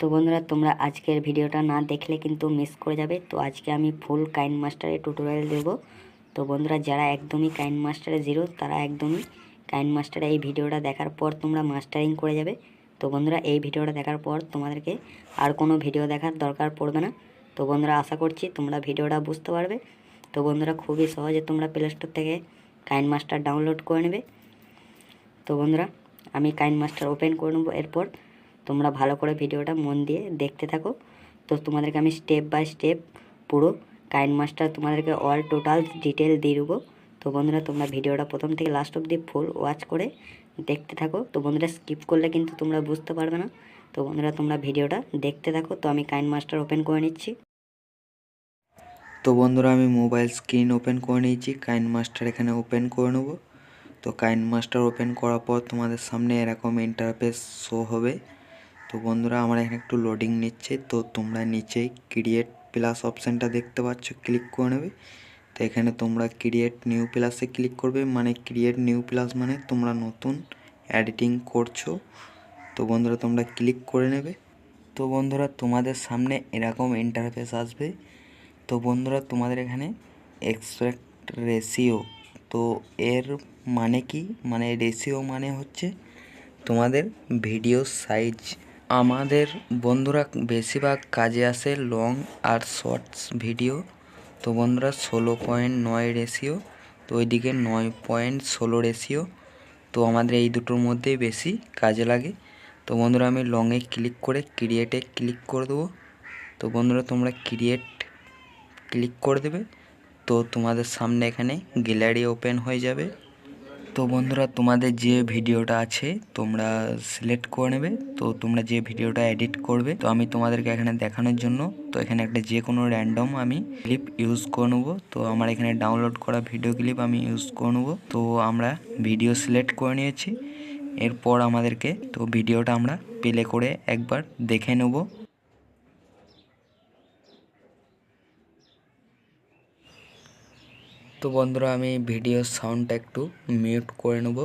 তো বন্ধুরা, তোমরা আজকের ভিডিওটা না দেখলে কিন্তু মিস করে যাবে। তো আজকে আমি ফুল কাইন মাস্টারের টিউটোরিয়াল দেবো। তো বন্ধুরা, যারা একদমই কাইন মাস্টারে জিরো তারা একদমই কাইন মাস্টারে এই ভিডিওটা দেখার পর তোমরা মাস্টারিং করে যাবে। তো বন্ধুরা, এই ভিডিওটা দেখার পর তোমাদেরকে আর কোনো ভিডিও দেখার দরকার পড়বে না। তো বন্ধুরা, আশা করছি তোমরা ভিডিওটা বুঝতে পারবে। তো বন্ধুরা, খুবই সহজে তোমরা প্লে স্টোর থেকে কাইন মাস্টার ডাউনলোড করে নেবে। তো বন্ধুরা, আমি কাইন মাস্টার ওপেন করে নেব এরপর। তোমরা ভালো করে ভিডিওটা মন দিয়ে দেখতে থাকো। তো তোমাদেরকে আমি স্টেপ বাই স্টেপ পুরো কাইন মাস্টার তোমাদেরকে অল টোটাল ডিটেল দিয়ে দেবো। তো বন্ধুরা, তোমরা ভিডিওটা প্রথম থেকে লাস্ট অবধি ফুল ওয়াচ করে দেখতে থাকো। তো বন্ধুরা স্কিপ করলে কিন্তু তোমরা বুঝতে পারবে না। তো বন্ধুরা, তোমরা ভিডিওটা দেখতে থাকো। তো আমি কাইন মাস্টার ওপেন করে নিচ্ছি। তো বন্ধুরা, আমি মোবাইল স্ক্রিন ওপেন করে নিয়েছি। কাইন মাস্টার এখানে ওপেন করে নেব। তো কাইন মাস্টার ওপেন করার পর তোমাদের সামনে এরকম ইন্টারফেস শো হবে। তো বন্ধুরা, আমার এখানে একটু লোডিং নিচ্ছে। তো তোমরা নিচেই ক্রিয়েট প্লাস অপশানটা দেখতে পাচ্ছ ক্লিক করে নেবে। তো এখানে তোমরা ক্রিয়েট নিউ প্লাসে ক্লিক করবে। মানে ক্রিয়েট নিউ প্লাস মানে তোমরা নতুন এডিটিং করছ। তো বন্ধুরা, তোমরা ক্লিক করে নেবে। তো বন্ধুরা, তোমাদের সামনে এরকম ইন্টারফেস আসবে। তো বন্ধুরা, তোমাদের এখানে এক্সট্রাক্ট রেশিও তো এর মানে কি? মানে রেশিও মানে হচ্ছে তোমাদের ভিডিও সাইজ আমাদের বন্ধুরা বেশিরভাগ কাজে আসে লং আর শর্টস ভিডিও তো বন্ধুরা ষোলো পয়েন্ট নয় রেশিও তো ওইদিকে নয় পয়েন্ট ষোলো রেশিও তো আমাদের এই দুটোর মধ্যেই বেশি কাজে লাগে। তো বন্ধুরা আমি লংয়ে ক্লিক করে ক্রিয়েটে ক্লিক করে দেবো। তো বন্ধুরা তোমরা ক্রিয়েট ক্লিক করে দেবে। তো তোমাদের সামনে এখানে গ্যালারি ওপেন হয়ে যাবে। তো বন্ধুরা, তোমাদের যে ভিডিওটা আছে, তোমরা সিলেক্ট করে নেবে। তো তোমরা যে ভিডিওটা এডিট করবে, তো আমি তোমাদেরকে এখানে দেখানোর জন্য, তো এখানে একটা যে কোনো র্যান্ডম আমি ক্লিপ ইউজ করে নেব। তো আমার এখানে ডাউনলোড করা ভিডিও ক্লিপ আমি ইউজ করে নেব। তো আমরা ভিডিও সিলেক্ট করে নিয়েছি। এরপর আমাদেরকে, তো ভিডিওটা আমরা প্লে করে একবার দেখে নেব। তো বন্ধুরা, আমি ভিডিওর সাউন্ডটা একটু মিউট করে নেব।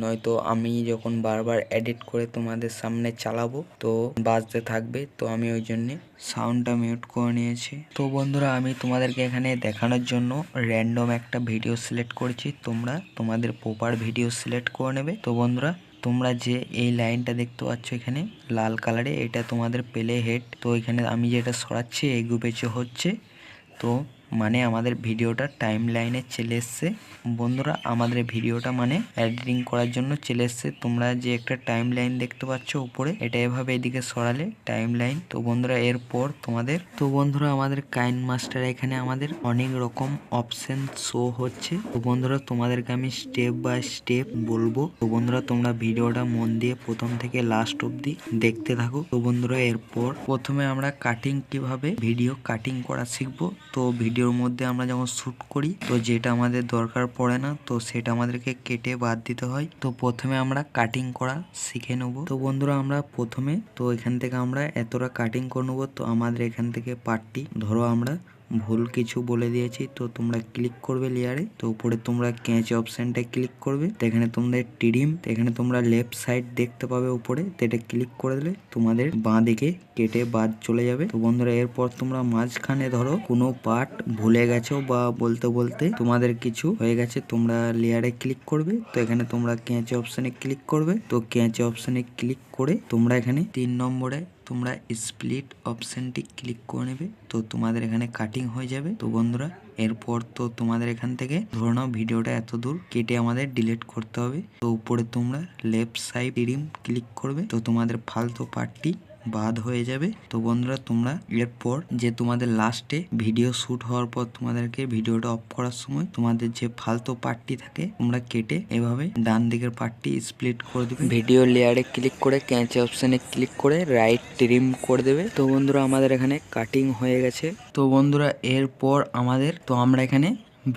নয়তো আমি যখন বারবার এডিট করে তোমাদের সামনে চালাবো, তো বাজতে থাকবে, তো আমি ওই জন্যে সাউন্ডটা মিউট করে নিয়েছি। তো বন্ধুরা, আমি তোমাদেরকে এখানে দেখানোর জন্য র্যান্ডম একটা ভিডিও সিলেক্ট করেছি। তোমরা তোমাদের প্রপার ভিডিও সিলেক্ট করে নেবে। তো বন্ধুরা, তোমরা যে এই লাইনটা দেখতে পাচ্ছ এখানে, লাল কালারে এটা তোমাদের পেলে হেড তো এখানে আমি যেটা সরাচ্ছি এগু পেছে হচ্ছে, তো মানে আমাদের ভিডিওটা টাইম লাইনে চলে এসছে। বন্ধুরা, আমাদের ভিডিওটা মানে এডিটিং করার জন্য চলে এসছে। তোমরা যে একটা টাইম লাইন দেখতে পাচ্ছ উপরে, এটা এভাবে এদিকে সরালে টাইম লাইন তো বন্ধুরা, এরপর তোমাদের। তো বন্ধুরা, আমাদের কাইন মাস্টার এখানে আমাদের অনেক রকম অপশন শো হচ্ছে। তো বন্ধুরা, তোমাদেরকে আমি স্টেপ বাই স্টেপ বলব। তো বন্ধুরা, তোমরা ভিডিওটা মন দিয়ে প্রথম থেকে লাস্ট অবধি দেখতে থাকো। তো বন্ধুরা, এরপর প্রথমে আমরা কাটিং কীভাবে ভিডিও কাটিং করা শিখব। তো ভিডিওর মধ্যে আমরা যখন শ্যুট করি, তো যেটা আমাদের দরকার পড়ে না, তো সেটা আমাদেরকে কেটে বাদ দিতে হয়। তো প্রথমে আমরা কাটিং করা শিখে নেব। তো বন্ধুরা, আমরা প্রথমে, তো এখান থেকে আমরা এতটা কাটিং করে নেব, তো আমাদের এখান থেকে পাটটি ধরো আমরা ভুল কিছু বলে দিয়েছি, তো তোমরা ক্লিক করবে লেয়ারে তো উপরে তোমরা ক্যাচ অপশনটা ক্লিক করবে, তো এখানে তোমাদের টিডিম এখানে তোমরা লেফট সাইড দেখতে পাবে উপরে, তো এটা ক্লিক করে দিলে তোমাদের বাঁ দিকে কেটে বাদ চলে যাবে। তো বন্ধুরা, এরপর তোমরা মাঝখানে ধরো, কোনো পার্ট ভুলে গেছো বা বলতে বলতে তোমাদের কিছু হয়ে গেছে, তোমরা লেয়ারে ক্লিক করবে, তো এখানে তোমরা ক্যাচ অপশনে ক্লিক করবে, তো ক্যাচ অপশনে ক্লিক করে তোমরা এখানে তিন নম্বরে তোমরা স্প্লিট অপশানটি ক্লিক করে নেবে, তো তোমাদের এখানে কাটিং হয়ে যাবে। তো বন্ধুরা, এরপর তো তোমাদের এখান থেকে ধরে নাও ভিডিওটা এত দূর, কেটে আমাদের ডিলিট করতে হবে। তো উপরে তোমরা লেফট সাইড রিম ক্লিক করবে, তো তোমাদের ফালতু পার্টটি বাদ হয়ে যাবে। তো বন্ধুরা, তোমরা এরপর যে তোমাদের লাস্টে ভিডিও শুট হওয়ার পর তোমাদেরকে ভিডিওটা অফ করার সময় তোমাদের যে ফালতু পার্টটি থাকে, তোমরা কেটে এভাবে ডান দিকের পার্টটি স্প্লিট করে দেবে। ভিডিও লেয়ারে ক্লিক করে ক্যাঁচে অপশানে ক্লিক করে রাইট ট্রিম করে দেবে। তো বন্ধুরা, আমাদের এখানে কাটিং হয়ে গেছে। তো বন্ধুরা, এরপর আমাদের, তো আমরা এখানে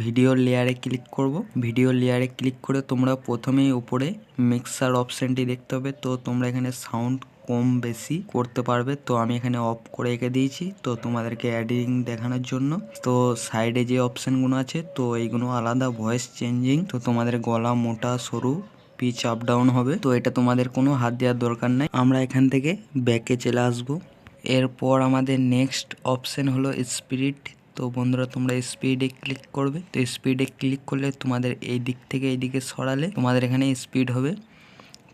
ভিডিও লেয়ারে ক্লিক করব। ভিডিও লেয়ারে ক্লিক করে তোমরা প্রথমেই উপরে মিক্সার অপশানটি দেখতে হবে। তো তোমরা এখানে সাউন্ড কম বেশি করতে পারবে। তো আমি এখানে অফ করে রেখে দিয়েছি। তো তোমাদেরকে এডিটিং দেখানোর জন্য। তো সাইডে যে অপশানগুলো আছে, তো এইগুলো আলাদা ভয়েস চেঞ্জিং তো তোমাদের গলা মোটা, সরু পিচ আপ ডাউন হবে। তো এটা তোমাদের কোনো হাত দেওয়ার দরকার নাই। আমরা এখান থেকে ব্যাকে চলে আসব। এরপর আমাদের নেক্সট অপশন হলো স্পিরিট তো বন্ধুরা, তোমরা স্পিডে ক্লিক করবে। তো স্পিডে ক্লিক করলে তোমাদের এই দিক থেকে এই দিকে সরালে তোমাদের এখানে স্পিড হবে।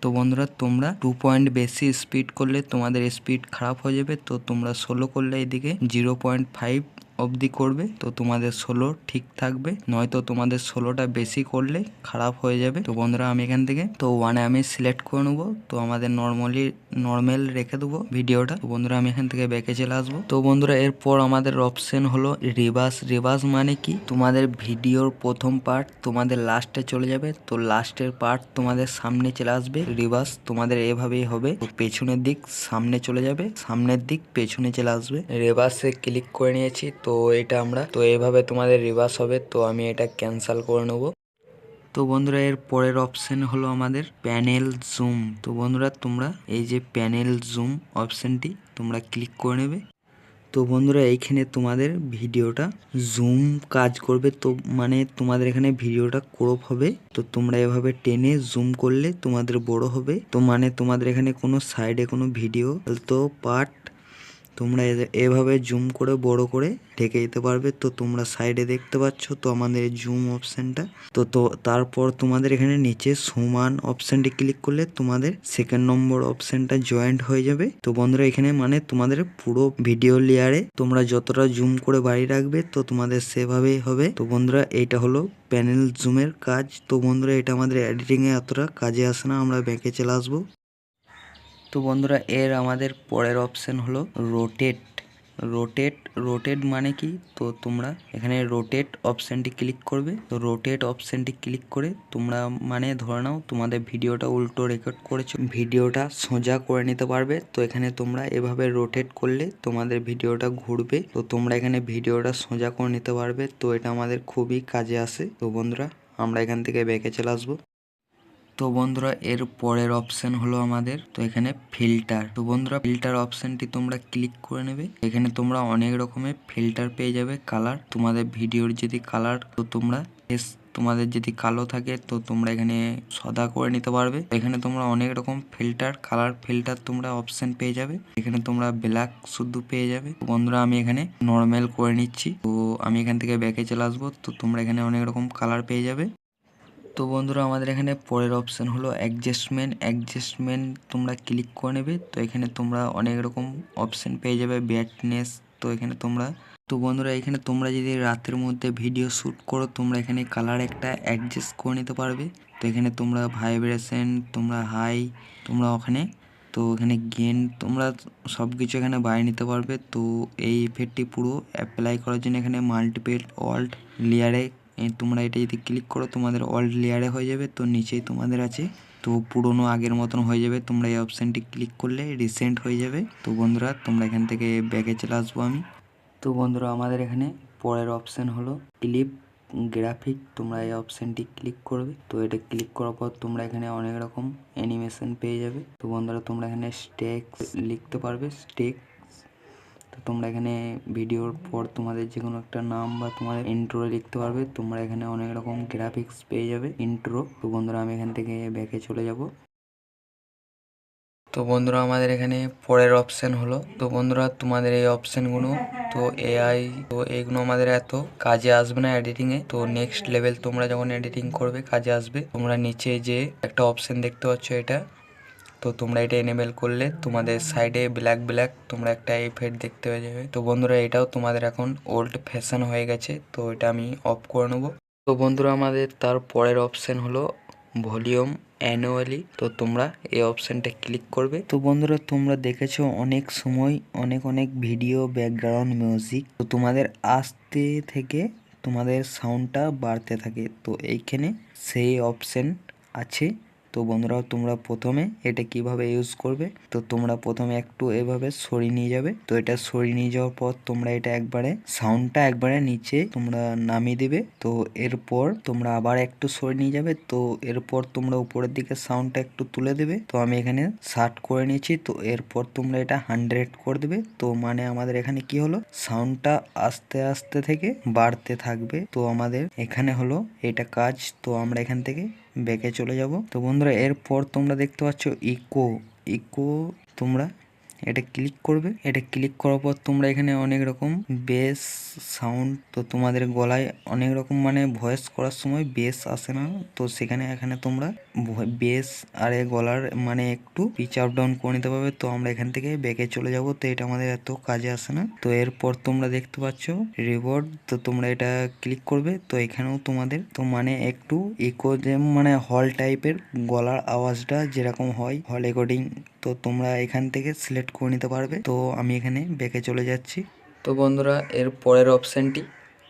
তো বন্ধুরা, তোমরা টু পয়েন্ট বেশি স্পিড করলে তোমাদের স্পিড খারাপ হয়ে যাবে, তো তোমরা ষোলো করলে এদিকে জিরো পয়েন্ট ফাইভ অবধি করবে, তো তোমাদের ষোলো ঠিক থাকবে। নয়তো তোমাদের ষোলোটা বেশি করলে খারাপ হয়ে যাবে। তো বন্ধুরা, আমি এখান থেকে, তো ওয়ানে আমি সিলেক্ট করে নেব। তো আমাদের নর্মালি নর্মাল রেখে দেবো ভিডিওটা। তো বন্ধুরা, আমি এখান থেকে ব্যাকে চলে আসব। তো বন্ধুরা, এরপর আমাদের অপশন হলো রিভার্স রিভার্স মানে কি? তোমাদের ভিডিওর প্রথম পার্ট তোমাদের লাস্টে চলে যাবে। তো লাস্টের পার্ট তোমাদের সামনে চলে আসবে। রিভার্স তোমাদের এভাবেই হবে। তো পেছনের দিক সামনে চলে যাবে। সামনের দিক পেছনে চলে আসবে। রিভার্সে ক্লিক করে নিয়েছি। তো এটা আমরা, তো এভাবে তোমাদের রিভার্স হবে, তো আমি এটা ক্যান্সেল করে নেব। তো বন্ধুরা, এর পরের অপশন হলো আমাদের প্যানেল জুম তো বন্ধুরা, তোমরা এই যে প্যানেল জুম অপশানটি তোমরা ক্লিক করে নেবে। তো বন্ধুরা, এইখানে তোমাদের ভিডিওটা জুম কাজ করবে। তো মানে তোমাদের এখানে ভিডিওটা ক্রপ হবে। তো তোমরা এভাবে টেনে জুম করলে তোমাদের বড় হবে। তো মানে তোমাদের এখানে কোনো সাইডে কোনো ভিডিও তো পার্ট তোমরা এভাবে জুম করে, বড় করে ঢেকে দিতে পারবে। তো তোমরা সাইডে দেখতে পাচ্ছ, তো আমাদের জুম অপশনটা তো তো তারপর তোমাদের এখানে নিচে সমান অপশনটি ক্লিক করলে তোমাদের সেকেন্ড নম্বর অপশনটা জয়েন্ট হয়ে যাবে। তো বন্ধুরা, এখানে মানে তোমাদের পুরো ভিডিও লেয়ারে তোমরা যতটা জুম করে বাড়ি রাখবে, তো তোমাদের সেভাবেই হবে। তো বন্ধুরা, এইটা হলো প্যানেল জুমের কাজ। তো বন্ধুরা, এটা আমাদের এডিটিংয়ে এতটা কাজে আসে না, আমরা ব্যাকে চলে আসব। তো বন্ধুরা, এর আমাদের পরের অপশন হলো রোটেট রোটেট রোটেট মানে কি? তো তোমরা এখানে রোটেট অপশনটি ক্লিক করবে। তো রোটেট অপশনটি ক্লিক করে তোমরা মানে ধরে নাও, তোমাদের ভিডিওটা উল্টো রেকর্ড করেছ। ভিডিওটা সোজা করে নিতে পারবে। তো এখানে তোমরা এভাবে রোটেট করলে তোমাদের ভিডিওটা ঘুরবে। তো তোমরা এখানে ভিডিওটা সোজা করে নিতে পারবে। তো এটা আমাদের খুবই কাজে আসে। তো বন্ধুরা, আমরা এখান থেকে ব্যাকে চলে আসব। তো বন্ধুরা, এর পরের অপশন হলো আমাদের, তো এখানে ফিল্টার তো বন্ধুরা ফিল্টার অপশনটি তোমরা ক্লিক করে নেবে। এখানে তোমরা অনেক রকমের ফিল্টার পেয়ে যাবে কালার তোমাদের ভিডিওর যদি কালার তো তোমরা এস তোমাদের যদি কালো থাকে, তো তোমরা এখানে সাদা করে নিতে পারবে। এখানে তোমরা অনেক রকম ফিল্টার কালার ফিল্টার তোমরা অপশন পেয়ে যাবে। এখানে তোমরা ব্ল্যাক শুদ্ধ পেয়ে যাবে। বন্ধুরা, আমি এখানে নর্মাল করে নিচ্ছি। তো আমি এখান থেকে ব্যাকে চলে আসব। তো তোমরা এখানে অনেক রকম কালার পেয়ে যাবে। তো বন্ধুরা, আমাদের এখানে পরের অপশন হলো অ্যাডজাস্টমেন্ট অ্যাডজাস্টমেন্ট তোমরা ক্লিক করে নেবে, তো এখানে তোমরা অনেক রকম অপশন পেয়ে যাবে ব্যাটনেস তো এখানে তোমরা। তো বন্ধুরা, এখানে তোমরা যদি রাতের মধ্যে ভিডিও শ্যুট করো, তোমরা এখানে কালার একটা অ্যাডজাস্ট করে নিতে পারবে। তো এখানে তোমরা ভাইব্রেশন তোমরা হাই তোমরা ওখানে, তো এখানে গেন তোমরা সব কিছু এখানে বাইরে নিতে পারবে। তো এই ইফেক্টটি পুরো অ্যাপ্লাই করার জন্য এখানে মাল্টিপেল অল্ট লেয়ারে তোমরা এটা যদি ক্লিক করো, তোমাদের অল্ড লেয়ারে হয়ে যাবে, তো নিচেই তোমাদের আছে। তো পুরনো আগের মতন হয়ে যাবে, তোমরা এই অপশানটি ক্লিক করলে রিসেন্ট হয়ে যাবে। তো বন্ধুরা, তোমরা এখান থেকে ব্যাগে চলে আসব আমি। তো বন্ধুরা, আমাদের এখানে পরের অপশান হলো ক্লিপ গ্রাফিক তোমরা এই অপশানটি ক্লিক করবে। তো এটা ক্লিক করার পর তোমরা এখানে অনেক রকম অ্যানিমেশন পেয়ে যাবে। তো বন্ধুরা, তোমরা এখানে স্টেক্স লিখতে পারবে স্টেক তো তোমরা এখানে ভিডিওর পর তোমাদের যে কোনো একটা নাম বা তোমাদের ইন্ট্রো লিখতে পারবে, তোমরা এখানে অনেক রকম গ্রাফিক্স পেয়ে যাবে ইন্ট্রো তো বন্ধুরা, আমি এখান থেকে ব্যাকে চলে যাব। তো বন্ধুরা, আমাদের এখানে পরের অপশন হলো। তো বন্ধুরা, তোমাদের এই অপশানগুলো তো এআই তো এইগুলো আমাদের এত কাজে আসবে না এডিটিংয়ে তো নেক্সট লেভেল তোমরা যখন এডিটিং করবে, কাজে আসবে, তোমরা নিচে যে একটা অপশন দেখতে পাচ্ছ এটা তো তোমরা এটা এনেবেল করলে তোমাদের সাইডে ব্ল্যাক ব্ল্যাক তোমরা একটা ইফেক্ট দেখতে পেয়ে যাবে। তো বন্ধুরা, এটাও তোমাদের এখন ওল্ড ফ্যাশন হয়ে গেছে, তো এটা আমি অফ করে নেব। তো বন্ধুরা, আমাদের তার পরের অপশন হলো ভলিউম অ্যানুয়ালি তো তোমরা এই অপশানটা ক্লিক করবে। তো বন্ধুরা, তোমরা দেখেছ অনেক সময় অনেক অনেক ভিডিও ব্যাকগ্রাউন্ড মিউজিক তো তোমাদের আসতে থেকে তোমাদের সাউন্ডটা বাড়তে থাকে। তো এইখানে সেই অপশন আছে। তো বন্ধুরা, তোমরা প্রথমে এটা কীভাবে ইউজ করবে? তো তোমরা প্রথমে একটু এভাবে সরিয়ে নিয়ে যাবে। তো এটা সরিয়ে নিয়ে যাওয়ার পর তোমরা এটা একবারে সাউন্ডটা একবারে নিচে তোমরা নামিয়ে দেবে। তো এরপর তোমরা আবার একটু সরিয়ে নিয়ে যাবে। তো এরপর তোমরা উপরের দিকে সাউন্ডটা একটু তুলে দেবে। তো আমি এখানে ষাট করে নিয়েছি। তো এরপর তোমরা এটা হান্ড্রেড করে দেবে। তো মানে আমাদের এখানে কি হলো? সাউন্ডটা আস্তে আস্তে থেকে বাড়তে থাকবে। তো আমাদের এখানে হলো এটা কাজ। তো আমরা এখান থেকে ব্যাকে চলে যাব। তো বন্ধুরা, এরপর তোমরা দেখতে পাচ্ছ ইকো ইকো তোমরা এটা ক্লিক করবে। এটা ক্লিক করার পর তোমরা এখানে অনেক রকম বেস সাউন্ড তো তোমাদের গলায় অনেক রকম মানে ভয়েস করার সময় বেস আসে না। তো সেখানে এখানে তোমরা বেস আর এ গলার মানে একটু পিচ আপ ডাউন করে নিতে পারবে। তো আমরা এখান থেকে ব্যাকে চলে যাব। তো এটা আমাদের এত কাজে আসে না। তো এরপর তোমরা দেখতে পাচ্ছ রিবোর্ড তো তোমরা এটা ক্লিক করবে। তো এখানেও তোমাদের, তো মানে একটু ইকো মানে হল টাইপের গলার আওয়াজটা যেরকম হয় হল রেকর্ডিং তো তোমরা এখান থেকে সিলেক্ট করে নিতে পারবে। তো আমি এখানে ব্যাকে চলে যাচ্ছি। তো বন্ধুরা, এর পরের অপশানটি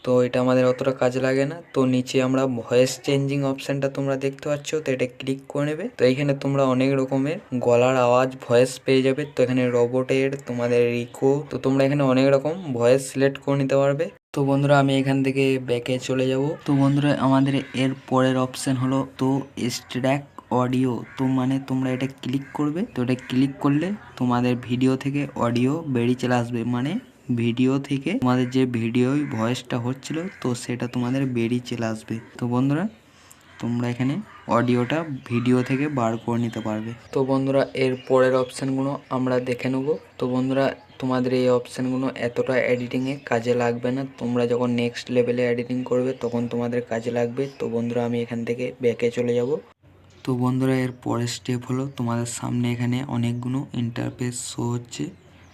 তো এটা আমাদের অতটা কাজে লাগে না। তো নিচে আমরা ভয়েস চেঞ্জিং অপশানটা তোমরা দেখতে পাচ্ছ, তো এটা ক্লিক করে নেবে। তো এখানে তোমরা অনেক রকমের গলার আওয়াজ ভয়েস পেয়ে যাবে। তো এখানে রোবটের তোমাদের রিকো তো তোমরা এখানে অনেক রকম ভয়েস সিলেক্ট করে নিতে পারবে। তো বন্ধুরা, আমি এখান থেকে ব্যাকে চলে যাব। তো বন্ধুরা, আমাদের এর পরের অপশন হলো, তো স্ট্র্যাক অডিও তো মানে তোমরা এটা ক্লিক করবে। তো এটা ক্লিক করলে তোমাদের ভিডিও থেকে অডিও বেরিয়ে চলে আসবে। মানে ভিডিও থেকে তোমাদের যে ভিডিও ভয়েসটা হচ্ছিল, তো সেটা তোমাদের বেরিয়ে চলে আসবে। তো বন্ধুরা, তোমরা এখানে অডিওটা ভিডিও থেকে বার করে নিতে পারবে। তো বন্ধুরা, এর পরের অপশানগুলো আমরা দেখে নেব। তো বন্ধুরা, তোমাদের এই অপশানগুলো এতটা এডিটিংয়ে কাজে লাগবে না। তোমরা যখন নেক্সট লেভেলে এডিটিং করবে, তখন তোমাদের কাজে লাগবে। তো বন্ধুরা, আমি এখান থেকে ব্যাকে চলে যাব। তো বন্ধুরা, এর পরের স্টেপ হলো, তোমাদের সামনে এখানে অনেকগুলো ইন্টারফেস শো হচ্ছে।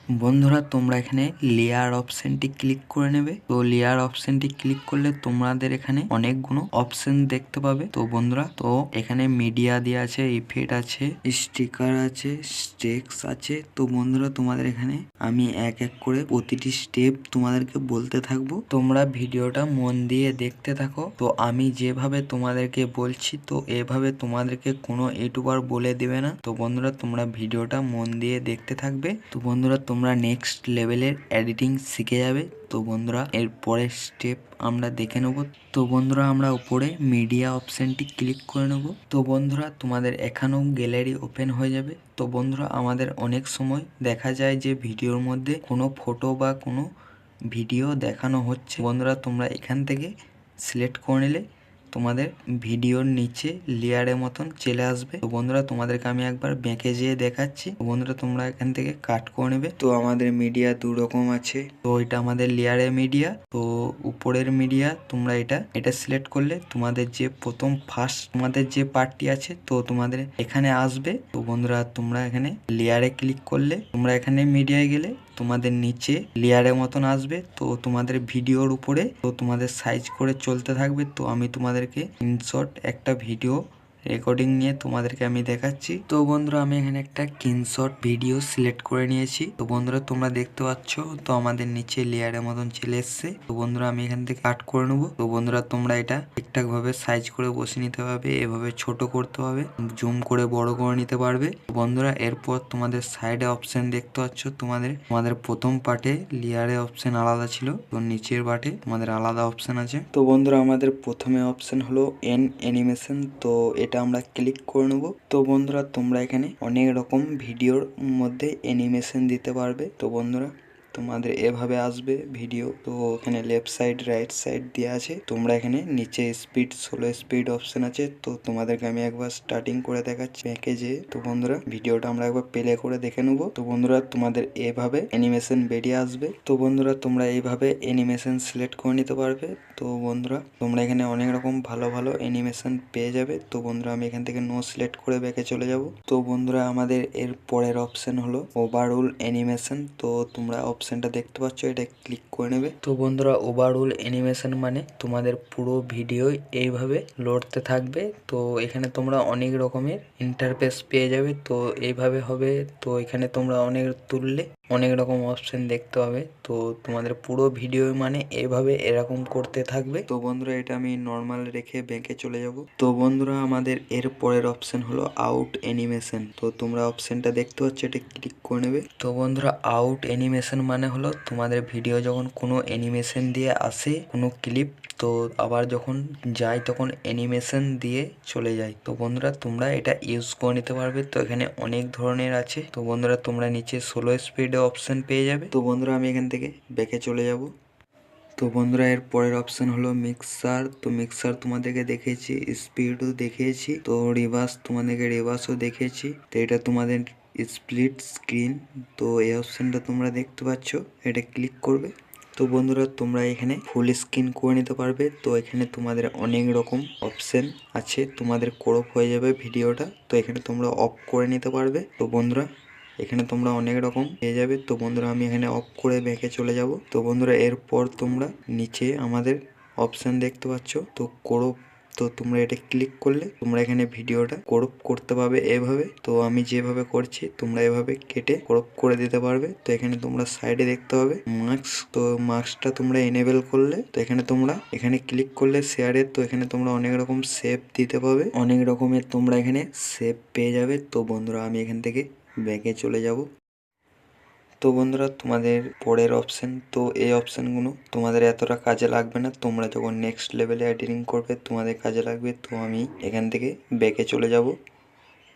বন্ধুরা, তোমরা এখানে লেয়ার অপশনটি ক্লিক করে নেবে। তো লেয়ার অপশনটি ক্লিক করলে তোমাদের এখানে অনেকগুলো অপশন দেখতে পাবে। তো বন্ধুরা, তো এখানে মিডিয়া দিয়ে আছে ইফেক্ট আছে স্টিকার আছে স্টেক্স আছে। তো বন্ধুরা, তোমাদের এখানে আমি এক এক করে প্রতিটি স্টেপ তোমাদেরকে বলতে থাকব। তোমরা ভিডিওটা মন দিয়ে দেখতে থাকো। তো আমি যেভাবে তোমাদেরকে বলছি, তো এভাবে তোমাদেরকে কোনো ইউটিউবার বলে দেবে না। তো বন্ধুরা, তোমরা ভিডিওটা মন দিয়ে দেখতে থাকবে। তো বন্ধুরা তোমরা নেক্সট লেভেলের এডিটিং শিখে যাবে। তো বন্ধুরা, এর পরের স্টেপ আমরা দেখে নেব। তো বন্ধুরা, আমরা উপরে মিডিয়া অপশনটি ক্লিক করে নেব। তো বন্ধুরা, তোমাদের এখানেও গ্যালারি ওপেন হয়ে যাবে। তো বন্ধুরা, আমাদের অনেক সময় দেখা যায় যে ভিডিওর মধ্যে কোনো ফটো বা কোনো ভিডিও দেখানো হচ্ছে। বন্ধুরা, তোমরা এখান থেকে সিলেক্ট করে নিলে তোমাদের ভিডিওর নিচে লেয়ারের মতন চলে আসবে। তো বন্ধুরা, তোমাদেরকে আমি একবার বেঁকে যেয়ে দেখাচ্ছি। বন্ধুরা, তোমরা এখান থেকে কাট করে নেবে। তো আমাদের মিডিয়া দু রকম আছে। তো এটা আমাদের লেয়ারের মিডিয়া তো উপরের মিডিয়া তোমরা এটা এটা সিলেক্ট করলে তোমাদের যে প্রথম ফার্স্ট তোমাদের যে পার্টটি আছে, তো তোমাদের এখানে আসবে। তো বন্ধুরা, তোমরা এখানে লেয়ারে ক্লিক করলে তোমরা এখানে মিডিয়ায় গেলে তোমাদের নিচে লেয়ারের মতন আসবে। তো তোমাদের ভিডিওর উপরে, তো তোমাদের সাইজ করে চলতে থাকবে। তো আমি তোমাদেরকে ইনশর্ট একটা ভিডিও রেকর্ডিং নিয়ে তোমাদেরকে আমি দেখাচ্ছি। তো বন্ধুরা, আমি এখানে একটা কিনশট ভিডিও সিলেক্ট করে নিয়েছি। তো বন্ধুরা, তোমরা দেখতে পাচ্ছ, তো আমাদের নিচে লেয়ারের মতন চলে এসছে। তো বন্ধুরা, আমি এখান থেকে কাট করে নেব। তো বন্ধুরা, তোমরা এটা ঠিকঠাক ভাবে সাইজ করে বসে নিতে পারবে, এভাবে ছোট করতে হবে জুম করে বড় করে নিতে পারবে। বন্ধুরা, এরপর তোমাদের সাইডে অপশন দেখতে পাচ্ছ, তোমাদের তোমাদের প্রথম পার্টে লেয়ারে অপশন আলাদা ছিল, তো নিচের পার্টে তোমাদের আলাদা অপশন আছে। তো বন্ধুরা, আমাদের প্রথমে অপশন হলো এন অ্যানিমেশন তো এটা আমরা ক্লিক করে নেব। তো বন্ধুরা, তোমরা এখানে অনেক রকম ভিডিওর মধ্যে অ্যানিমেশন দিতে পারবে। তো বন্ধুরা তোমাদের এভাবে আসবে ভিডিও, তো এখানে লেফট সাইড রাইট সাইড দেওয়া আছে। তোমরা এখানে নিচে স্পিড ষোলো স্পিড অপশন আছে। তো তোমাদেরকে আমি একবার স্টার্টিং করে দেখাচ্ছি যে তো বন্ধুরা, ভিডিওটা আমরা একবার প্লে করে দেখে নেব। তো বন্ধুরা, তোমাদের এভাবে অ্যানিমেশন বেরিয়ে আসবে। তো বন্ধুরা, তোমরা এইভাবে অ্যানিমেশন সিলেক্ট করে নিতে পারবে। তো বন্ধুরা, তোমরা এখানে অনেক রকম ভালো ভালো অ্যানিমেশন পেয়ে যাবে। তো বন্ধুরা, আমি এখান থেকে নো সিলেক্ট করে ব্যাকে চলে যাব। তো বন্ধুরা, আমাদের এর পরের অপশন হলো ওভারঅল অ্যানিমেশন তো তোমরা অপশনটা দেখতে পাচ্ছ এটা ক্লিক করে নেবে। তো বন্ধুরা ওভারঅল অ্যানিমেশন মানে তোমাদের পুরো ভিডিও এইভাবে লড়তে থাকবে। তো এখানে তোমরা অনেক রকমের ইন্টারফেস পেয়ে যাবে। তো এইভাবে হবে। তো এখানে তোমরা অনেক তুললে অনেক রকম অপশন দেখতে পাবে। তো তোমাদের পুরো ভিডিও মানে এভাবে এরকম করতে থাকবে। তো বন্ধুরা এটা আমি নর্মাল রেখে ব্যাংকে চলে যাব। তো বন্ধুরা আমাদের এর পরের অপশন হলো আউট অ্যানিমেশন তো তোমরা অপশনটা দেখতে পাচ্ছ এটা ক্লিক করে নেবে। তো বন্ধুরা আউট অ্যানিমেশন মানে হলো তোমাদের ভিডিও যখন কোনো অ্যানিমেশন দিয়ে আসে, কোনো ক্লিপ তো আবার যখন যায় তখন অ্যানিমেশন দিয়ে চলে যায়। তো বন্ধুরা, তোমরা এটা ইউজ করে নিতে পারবে। তো এখানে অনেক ধরনের আছে। তো বন্ধুরা, তোমরা নিচে ষোলো স্পিডে অপশন পেয়ে যাবে। তো বন্ধুরা, আমি এখান থেকে ব্যাকে চলে যাব। তো বন্ধুরা, এর পরের অপশন হলো মিক্সার তো মিক্সার তোমাদেরকে দেখেছি স্পিডও দেখিয়েছি তো রিভার্স তোমাদেরকে রিভার্সও দেখিয়েছি তো এটা তোমাদের স্প্লিট স্ক্রিন তো এই অপশানটা তোমরা দেখতে পাচ্ছ, এটা ক্লিক করবে। তো বন্ধুরা, তোমরা এখানে ফুল স্ক্রিন করে নিতে পারবে। তো এখানে তোমাদের অনেক রকম অপশন আছে, তোমাদের ক্রপ হয়ে যাবে ভিডিওটা। তো এখানে তোমরা অফ করে নিতে পারবে। তো বন্ধুরা, এখানে তোমরা অনেক রকম পেয়ে যাবে। তো বন্ধুরা, আমি এখানে অফ করে ব্যাকে চলে যাব। তো বন্ধুরা, এরপর তোমরা নিচে আমাদের অপশন দেখতে পাচ্ছ। তো ক্রপ তো তোমরা এটা ক্লিক করলে তোমরা এখানে ভিডিওটা ক্রপ করতে পারবে এভাবে। তো আমি যেভাবে করছি, তোমরা এভাবে কেটে ক্রপ করে দিতে পারবে। তো এখানে তোমরা সাইডে দেখতে পাবে মার্কস তো মার্কসটা তোমরা এনেবেল করলে, তো এখানে তোমরা, এখানে ক্লিক করলে শেয়ারে তো এখানে তোমরা অনেক রকম সেভ দিতে পাবে। অনেক রকমের তোমরা এখানে সেভ পেয়ে যাবে। তো বন্ধুরা, আমি এখান থেকে ব্যাগে চলে যাব। তো বন্ধুরা, তোমাদের পরের অপশান তো এই অপশানগুলো তোমাদের এতটা কাজে লাগবে না। তোমরা যখন নেক্সট লেভেলে এডিটিং করবে, তোমাদের কাজে লাগবে, তো আমি এখান থেকে ব্যাকে চলে যাব।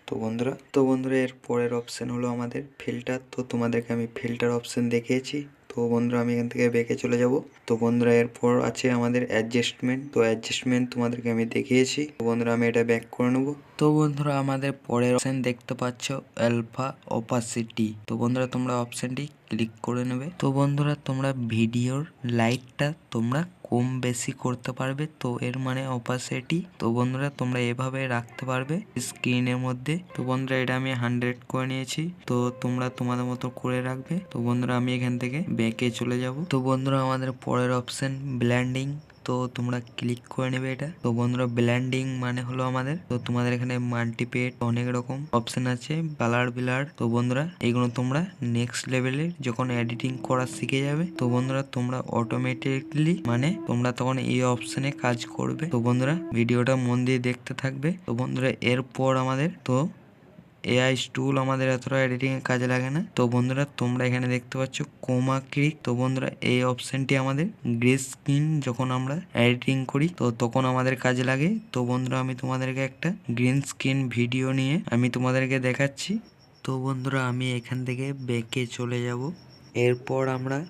তো বন্ধুরা তো বন্ধুরা, এর পরের অপশান হলো আমাদের ফিল্টার তো তোমাদেরকে আমি ফিল্টার অপশান দেখিয়েছি। তো বন্ধুরা, আমি এখান থেকে ব্যাকে চলে যাব। তো বন্ধুরা, এরপর আছে আমাদের অ্যাডজাস্টমেন্ট তো অ্যাডজাস্টমেন্ট তোমাদেরকে আমি দেখিয়েছি। তো বন্ধুরা, আমি এটা ব্যাক করে নেব। তো বন্ধুরা, আমাদের পরের অপশন দেখতে পাচ্ছ অ্যালফা অপাসিটি তো বন্ধুরা, তোমরা অপশানটি ক্লিক করে নেবে। তো বন্ধুরা, তোমরা ভিডিওর লাইটটা তোমরা কম বেশি করতে পারবে, তো এর মানে অপাসিটি তো বন্ধুরা তোমরা এভাবে রাখতে পারবে স্ক্রিনের মধ্যে। তো বন্ধুরা এটা আমি হান্ড্রেড করে নিয়েছি, তো তোমরা তোমাদের মতো করে রাখবে। তো বন্ধুরা আমি এখান থেকে ব্যাকে চলে যাব। তো বন্ধুরা আমাদের পরের অপশন ব্ল্যান্ডিং তো তোমরা ক্লিক করে নেবে এটা। তো বন্ধুরা ব্ল্যান্ডিং মানে হলো আমাদের। তো তোমাদের এখানে মাল্টিপেট অনেক রকম অপশন আছে কালার বিলার তো বন্ধুরা, এগুলো তোমরা নেক্সট লেভেলে যখন এডিটিং করা শিখে যাবে, তো বন্ধুরা, তোমরা অটোমেটিকলি মানে তোমরা তখন এই অপশনে কাজ করবে। তো বন্ধুরা ভিডিওটা মন দিয়ে দেখতে থাকবে। তো বন্ধুরা, এরপর আমাদের তো এআই টুল আমাদের এতটা এডিটিং এ কাজে লাগে না। তো বন্ধুরা, তোমরা এখানে দেখতে পাচ্ছ কোমা ক্রিক তো বন্ধুরা, এই অপশনটি আমাদের গ্রে স্ক্রিন যখন আমরা এডিটিং করি, তো তখন আমাদের কাজে লাগে। তো বন্ধুরা, আমি তোমাদেরকে একটা গ্রিন স্ক্রিন ভিডিও নিয়ে আমি তোমাদেরকে দেখাচ্ছি। তো বন্ধুরা, আমি এখান থেকে ব্যাকে চলে যাব। এরপর আমরা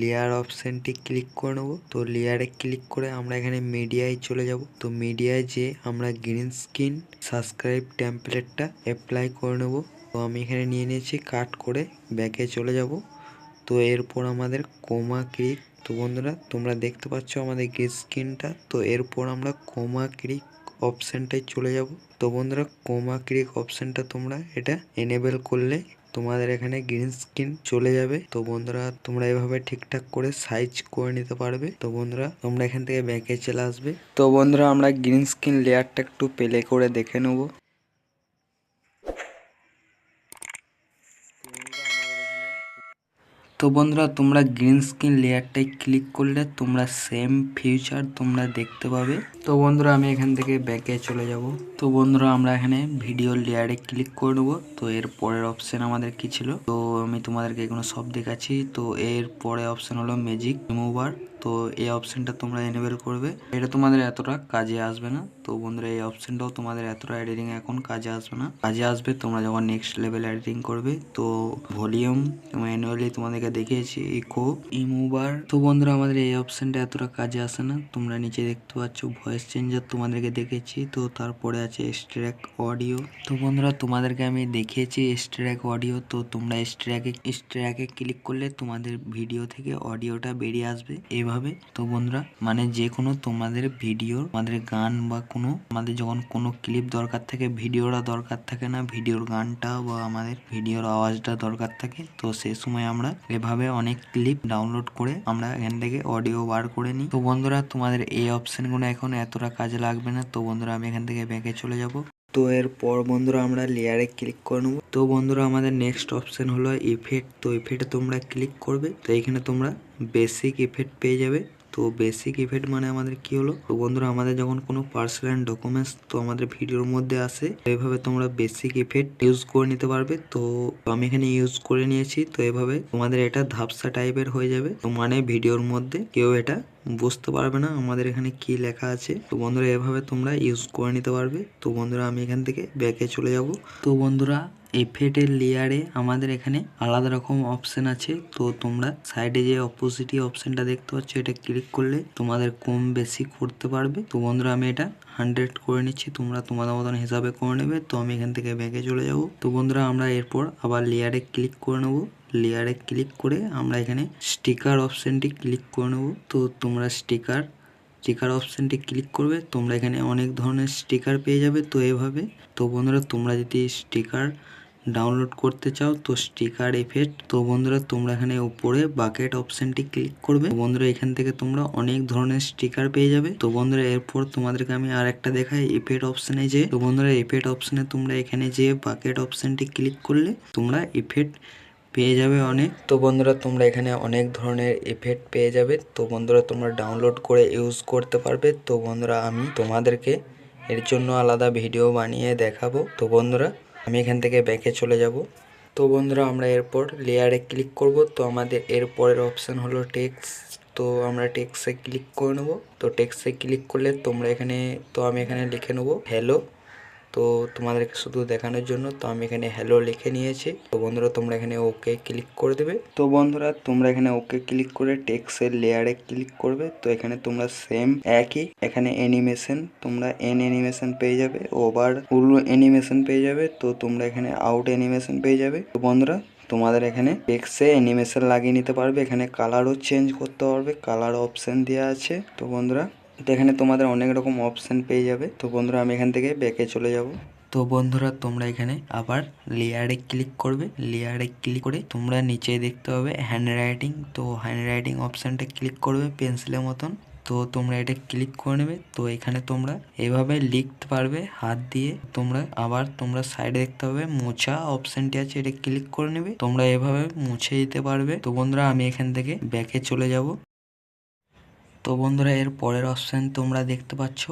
লেয়ার অপশনটি ক্লিক করে নেব। তো লেয়ারে ক্লিক করে আমরা এখানে মিডিয়ায় চলে যাব। তো মিডিয়ায় যে আমরা গ্রিন স্ক্রিন সাবস্ক্রাইব টেমপ্লেটটা অ্যাপ্লাই করে নেব। তো আমি এখানে নিয়ে নিয়েছি কাট করে ব্যাকে চলে যাব। তো এরপর আমাদের কোমা ক্রিক তো বন্ধুরা তোমরা দেখতে পাচ্ছ আমাদের গ্রিন স্ক্রিনটা তো এরপর আমরা কোমা ক্রিক অপশানটায় চলে যাব। তো বন্ধুরা কোমা ক্রিক অপশানটা তোমরা এটা এনেবেল করলে তোমাদের এখানে গ্রিন স্ক্রিন চলে যাবে। তো বন্ধুরা, তোমরা এভাবে ঠিকঠাক করে সাইজ করে নিতে পারবে। তো বন্ধুরা, তোমরা এখান থেকে ব্যাকে চলে আসবে। তো বন্ধুরা, আমরা গ্রিন স্ক্রিন লেয়ারটা একটু প্লে করে দেখে নেব। তো বন্ধুরা, তোমরা গ্রিন স্ক্রিন লেয়ারটাই ক্লিক করলে তোমরা সেম ফিউচার তোমরা দেখতে পাবে। তো বন্ধুরা, আমি এখান থেকে ব্যাকে চলে যাব। তো বন্ধুরা, আমরা এখানে ভিডিও লেয়ারে ক্লিক করে নেব। তো এর পরের অপশন আমাদের কি ছিল? তো আমি তোমাদেরকে এগুলো সব দেখাচ্ছি। তো এর পরে অপশন হলো ম্যাজিক রিমুভার তো এই অপশনটা তোমরা এনেবেল করবে। এটা তোমাদের এতটা কাজে আসবে না। তো বন্ধুরা, এই অপশনটাও তোমাদের এতটা এডিটিং এখন কাজে আসবে না। কাজে আসবে, তোমরা যখন নেক্সট লেভেল এডিটিং করবে, তো ভলিউম ম্যানুয়ালি তোমাদেরকে দেখিয়েছি ইকো ইমুভার তো বন্ধুরা, আমাদের এই অপশনটা এতটা কাজে আসে না। তোমরা নিচে দেখতে পাচ্ছ ভয়েস চেঞ্জার তোমাদেরকে দেখেছি তো তারপরে আছে স্ট্র্যাক অডিও তো বন্ধুরা, তোমাদেরকে আমি দেখিয়েছি স্ট্র্যাক অডিও তো তোমরা স্ট্র্যাকে স্ট্র্যাকে ক্লিক করলে তোমাদের ভিডিও থেকে অডিওটা বেরিয়ে আসবে এভাবে। তো বন্ধুরা মানে যে কোনো তোমাদের ভিডিও আমাদের গান বা আমাদের যখন কোনো ক্লিপ দরকার থাকে, ভিডিওটা দরকার থাকে না, ভিডিওর গানটা বা আমাদের ভিডিওর আওয়াজটা দরকার থাকে, তো সেই সময় আমরা এভাবে অনেক ক্লিপ ডাউনলোড করে আমরা এখান থেকে অডিও বার করে নিই। তো বন্ধুরা, তোমাদের এই অপশনগুলো এখন এতটা কাজে লাগবে না, তো বন্ধুরা, আমি এখান থেকে ব্যাকে চলে যাব। তো এরপর বন্ধুরা, আমরা লেয়ারে ক্লিক করে নেব। তো বন্ধুরা, আমাদের নেক্সট অপশন হলো ইফেক্ট তো ইফেক্টে তোমরা ক্লিক করবে, তো এখানে তোমরা বেসিক ইফেক্ট পেয়ে যাবে। তো বেসিক ইফেক্ট মানে আমাদের কি হলো? তো বন্ধুরা, আমাদের যখন কোনো পার্সোনাল ডকুমেন্টস তো আমাদের ভিডিওর মধ্যে আসে তো এভাবে তোমরা বেসিক ইফেক্ট ইউজ করে নিতে পারবে। তো আমি এখানে ইউজ করে নিয়েছি, তো এভাবে তোমাদের এটা ধাপসা টাইপের হয়ে যাবে। তো মানে ভিডিওর মধ্যে কেউ এটা বুঝতে পারবে না আমাদের এখানে কি লেখা আছে। তো বন্ধুরা, এভাবে তোমরা ইউজ করে নিতে পারবে। তো বন্ধুরা, আমি এখান থেকে ব্যাকে চলে যাব। তো বন্ধুরা এফেক্টের লেয়ারে আমাদের এখানে আলাদা রকম অপশন আছে। তো তোমরা সাইডে যে অপোজিটই অপশনটা দেখতে পাচ্ছ, এটা ক্লিক করলে তোমাদের কম বেশি করতে পারবে। তো বন্ধুরা, আমি এটা হান্ড্রেড করে নিচ্ছি। তোমরা তোমাদের মতন হিসাবে করে নেবে। তো আমি এখান থেকে ব্যাগে চলে যাব। তো বন্ধুরা, আমরা এরপর আবার লেয়ারে ক্লিক করে নেব। লেয়ারে ক্লিক করে আমরা এখানে স্টিকার অপশনটি ক্লিক করে নেব। তো তোমরা স্টিকার স্টিকার অপশনটি ক্লিক করবে। তোমরা এখানে অনেক ধরনের স্টিকার পেয়ে যাবে। তো এভাবে। তো বন্ধুরা, তোমরা যদি স্টিকার ডাউনলোড করতে চাও, তো স্টিকার এফেক্ট তো বন্ধুরা তোমরা এখানে উপরে বাকেট অপশনটি ক্লিক করবে। বন্ধুরা এখান থেকে তোমরা অনেক ধরনের স্টিকার পেয়ে যাবে। তো বন্ধুরা এরপর তোমাদেরকে আমি আর একটা দেখাই এফেক্ট অপশনে যে। তো বন্ধুরা এফেক্ট অপশনে তোমরা এখানে যে বাকেট অপশনটি ক্লিক করলে, তোমরা এফেক্ট পেয়ে যাবে অনেক। তো বন্ধুরা তোমরা এখানে অনেক ধরনের এফেক্ট পেয়ে যাবে। তো বন্ধুরা তোমরা ডাউনলোড করে ইউজ করতে পারবে। তো বন্ধুরা আমি তোমাদেরকে এর জন্য আলাদা ভিডিও বানিয়ে দেখাবো। তো বন্ধুরা আমি এখান থেকে ব্যাকে চলে যাব। তো বন্ধুরা, আমরা এরপর লেয়ারে ক্লিক করব। তো আমাদের এরপরের অপশান হলো টেক্স তো আমরা টেক্সে ক্লিক করে নেব। তো টেক্সে ক্লিক করলে তোমরা এখানে, তো আমি এখানে লিখে নেব হ্যালো তো তোমাদেরকে শুধু দেখানোর জন্য তো আমি এখানে হ্যালো লিখে নিয়েছি। তো বন্ধুরা, তোমরা এখানে ওকে ক্লিক করে দেবে। তো বন্ধুরা, তোমরা এখানে ওকে ক্লিক করে টেক্সের লেয়ারে ক্লিক করবে। তো এখানে তোমরা সেম একই এখানে অ্যানিমেশন তোমরা এন অ্যানিমেশন পেয়ে যাবে ওভার ফুল অ্যানিমেশন পেয়ে যাবে। তো তোমরা এখানে আউট অ্যানিমেশন পেয়ে যাবে। তো বন্ধুরা, তোমাদের এখানে টেক্সে অ্যানিমেশন লাগিয়ে নিতে পারবে। এখানে কালারও চেঞ্জ করতে পারবে। কালার অপশন দেওয়া আছে। তো বন্ধুরা তো এখানে তোমাদের অনেক রকম অপশন পেয়ে যাবে। তো বন্ধুরা, আমি এখান থেকে ব্যাকে চলে যাব। তো বন্ধুরা, তোমরা এখানে আবার লেয়ারে ক্লিক করবে। লেয়ারে ক্লিক করে তোমরা নিচে দেখতে পাবে হ্যান্ড রাইটিং তো হ্যান্ড রাইটিং অপশানটা ক্লিক করবে পেন্সিলের মতন। তো তোমরা এটা ক্লিক করে নেবে। তো এখানে তোমরা এভাবে লিখতে পারবে হাত দিয়ে। তোমরা আবার তোমরা সাইডে দেখতে পাবে মোছা অপশনটি আছে, এটা ক্লিক করে নেবে। তোমরা এভাবে মুছে দিতে পারবে। তো বন্ধুরা, আমি এখান থেকে ব্যাকে চলে যাব। তো বন্ধুরা, এর পরের অপশান তোমরা দেখতে পাচ্ছ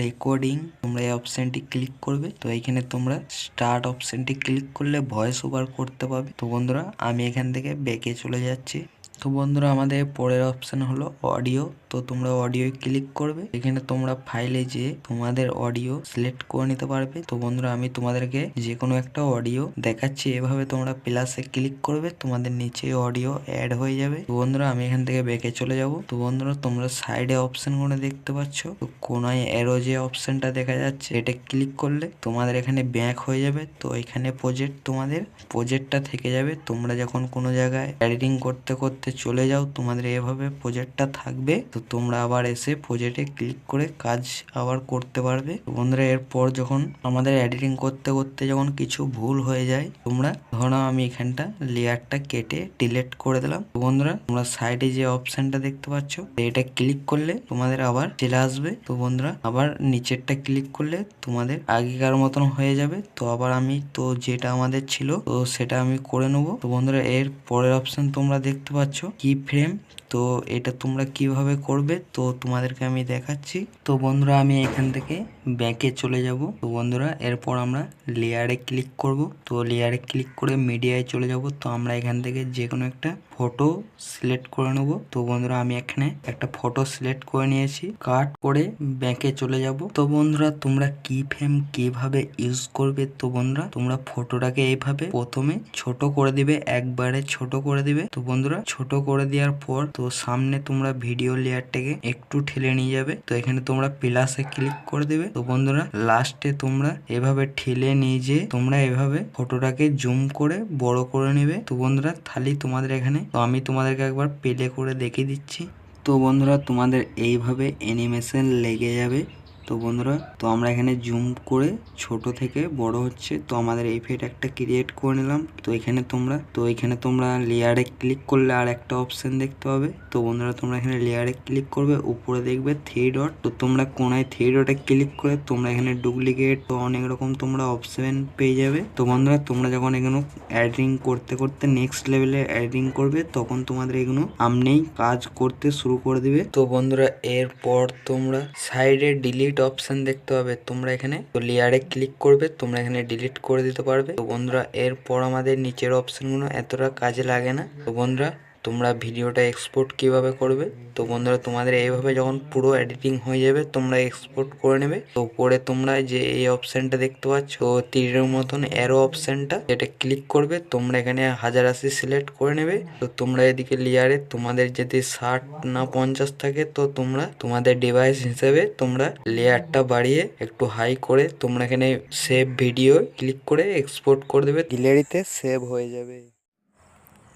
রেকর্ডিং তোমরা এই অপশানটি ক্লিক করবে। তো এখানে তোমরা স্টার্ট অপশানটি ক্লিক করলে ভয়েস ওভার করতে পারবে তো বন্ধুরা, আমি এখান থেকে ব্যাকে চলে যাচ্ছি। তো বন্ধুরা, আমাদের পরের অপশান হলো অডিও তো তোমরা অডিও ক্লিক করবে। এখানে তোমরা ফাইলে যে তোমাদের অডিও সিলেক্ট করে নিতে পারবে। তো বন্ধুরা, আমি তোমাদেরকে যে কোনো একটা অডিও দেখাচ্ছি। এভাবে তোমরা প্লাসে ক্লিক করবে, তোমাদের নিচে অডিও অ্যাড হয়ে যাবে। তো বন্ধুরা, আমি এখান থেকে ব্যাকে চলে যাব। তো বন্ধুরা, তোমরা সাইডে অপশনগুলো দেখতে পাচ্ছ। তো কোনায় এরো যে অপশনটা দেখা যাচ্ছে, এটা ক্লিক করলে তোমাদের এখানে ব্যাক হয়ে যাবে। তো এখানে প্রজেক্ট তোমাদের প্রজেক্টটা থেকে যাবে। তোমরা যখন কোনো জায়গায় এডিটিং করতে করতে চলে যাও, তোমাদের এভাবে প্রজেক্টটা থাকবে। তো তোমরা আবার এসে প্রজেক্টে ক্লিক করে কাজ আবার করতে পারবে। বন্ধুরা, এরপর যখন আমাদের এডিটিং করতে করতে যখন কিছু ভুল হয়ে যায়, তোমরা ধরো আমি এখানটা লেয়ারটা কেটে ডিলেট করে দিলাম। বন্ধুরা, তোমরা সাইডে যে অপশনটা দেখতে পাচ্ছ, এটা ক্লিক করলে তোমাদের আবার চলে আসবে। তো বন্ধুরা, আবার নিচেরটা ক্লিক করলে তোমাদের আগেকার মতন হয়ে যাবে। তো আবার আমি, তো যেটা আমাদের ছিল, তো সেটা আমি করে নেব। তো বন্ধুরা, এর পরের অপশন তোমরা দেখতে পাচ্ছ কি ফ্রেম তো এটা তোমরা কীভাবে করবে, তো তোমাদেরকে আমি দেখাচ্ছি। তো বন্ধুরা, আমি এখান থেকে ব্যাকে চলে যাব। তো বন্ধুরা, এরপর আমরা লেয়ারে ক্লিক করব। তো লেয়ারে ক্লিক করে মিডিয়ায় চলে যাব। তো আমরা এখান থেকে যে কোনো একটা ফটো সিলেক্ট করে নেব। তো বন্ধুরা, আমি এখানে একটা ফটো সিলেক্ট করে নিয়েছি। কাট করে ব্যাকে চলে যাব। তো বন্ধুরা, তোমরা কি ফ্রেম কীভাবে ইউজ করবে, তো বন্ধুরা, তোমরা ফটোটাকে এইভাবে প্রথমে ছোট করে দিবে, একবারে ছোট করে দিবে। তো বন্ধুরা, ছোট করে দেওয়ার পর তো সামনে তোমরা ভিডিও লেয়ারটাকে একটু ঠেলে নিয়ে যাবে। তো এখানে তোমরা প্লাসে ক্লিক করে দেবে। তো বন্ধুরা লাস্টে তোমরা এভাবে ঠেলে নিয়ে যে তোমরা এভাবে ফটোটাকে জুম করে বড় করে নেবে। তো বন্ধুরা থালি তোমাদের এখানে, তো আমি তোমাদেরকে একবার পেলে করে দেখিয়ে দিচ্ছি। তো বন্ধুরা, তোমাদের এইভাবে অ্যানিমেশন লেগে যাবে। তো বন্ধুরা, তো আমরা এখানে জুম করে ছোট থেকে বড় হচ্ছে, তো আমাদের ইফেক্ট একটা ক্রিয়েট করে নিলাম। তো এখানে তোমরা, তো এখানে তোমরা লেয়ারে ক্লিক করলে আর একটা অপশন দেখতে পাবে। তো বন্ধুরা, তোমরা এখানে লেয়ারে ক্লিক করবে, উপরে দেখবে থ্রি ডট তো তোমরা কোনায় থ্রি ডটে ক্লিক করে তোমরা এখানে ডুপ্লিকেট তো অনেক রকম তোমরা অপশন পেয়ে যাবে। তো বন্ধুরা, তোমরা যখন এগুলো অ্যাডিং করতে করতে নেক্সট লেভেলে এডিটিং করবে, তখন তোমাদের এগুলো আমনেই কাজ করতে শুরু করে দিবে। তো বন্ধুরা, এরপর তোমরা সাইডে ডিলিট অপশন দেখতে পাবে তোমরা এখানে তো লেয়ারে ক্লিক করবে, তোমরা এখানে ডিলিট করে দিতে পারবে। তো বন্ধুরা, এরপর আমাদের নিচের অপশানগুলো এতটা কাজে লাগে না। তো বন্ধুরা তোমরা ভিডিওটা এক্সপোর্ট কীভাবে করবে? তো বন্ধুরা, তোমাদের এইভাবে যখন পুরো এডিটিং হয়ে যাবে, তোমরা এক্সপোর্ট করে নেবে। তো উপরে তোমরা যে এই অপশনটা দেখতে পাচ্ছ তীরের মতন অ্যারো অপশনটা এটা ক্লিক করবে। তোমরা এখানে হাজার আশি সিলেক্ট করে নেবে। তো তোমরা এদিকে লেয়ারে তোমাদের যদি ষাট না পঞ্চাশ থাকে, তো তোমরা তোমাদের ডিভাইস হিসেবে তোমরা লেয়ারটা বাড়িয়ে একটু হাই করে তোমরা এখানে সেভ ভিডিও ক্লিক করে এক্সপোর্ট করে দেবে। গ্যালারিতে সেভ হয়ে যাবে।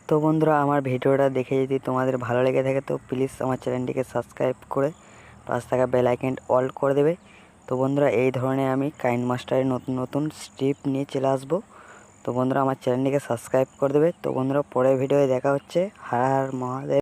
তো বন্ধুরা, আমার ভিডিওটা দেখে যদি তোমাদের ভালো লেগে থাকে, তো প্লিজ আমার চ্যানেলটিকে সাবস্ক্রাইব করে পাশ থাকা বেল অল করে দেবে। তো বন্ধুরা, এই ধরনের আমি কাইন মাস্টারের নতুন নতুন স্ট্রিপ নিয়ে চলে আসব। তো বন্ধুরা, আমার চ্যানেলটিকে সাবস্ক্রাইব করে দেবে। তো বন্ধুরা, পরের ভিডিওয়ে দেখা হচ্ছে। হার হার মহাদেব।